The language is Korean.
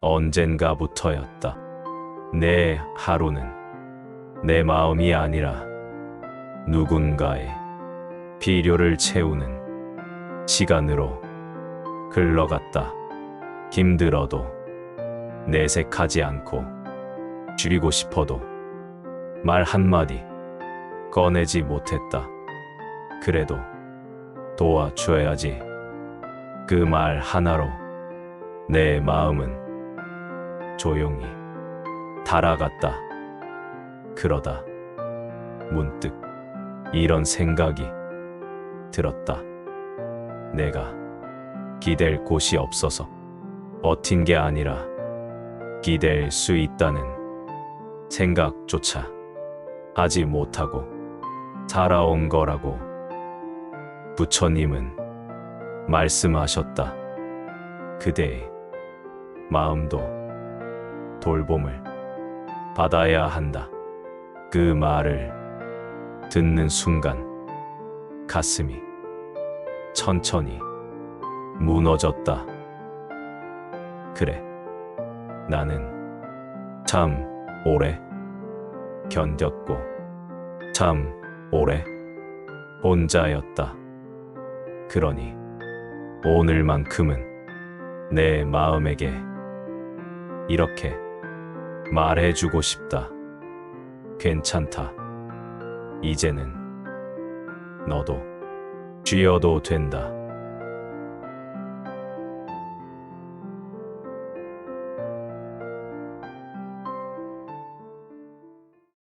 언젠가부터였다. 내 하루는 내 마음이 아니라 누군가의 필요를 채우는 시간으로 흘러갔다. 힘들어도 내색하지 않고 줄이고 싶어도 말 한마디 꺼내지 못했다. 그래도 도와줘야지. 그 말 하나로 내 마음은 조용히 달아갔다. 그러다 문득 이런 생각이 들었다. 내가 기댈 곳이 없어서 버틴 게 아니라 기댈 수 있다는 생각조차 하지 못하고 살아온 거라고 부처님은 말씀하셨다. 그대의 마음도 돌봄을 받아야 한다. 그 말을 듣는 순간 가슴이 천천히 무너졌다. 그래. 나는 참 오래 견뎠고 참 오래 혼자였다. 그러니 오늘만큼은 내 마음에게 이렇게 말해주고 싶다. 괜찮다. 이제는 너도 쉬어도 된다.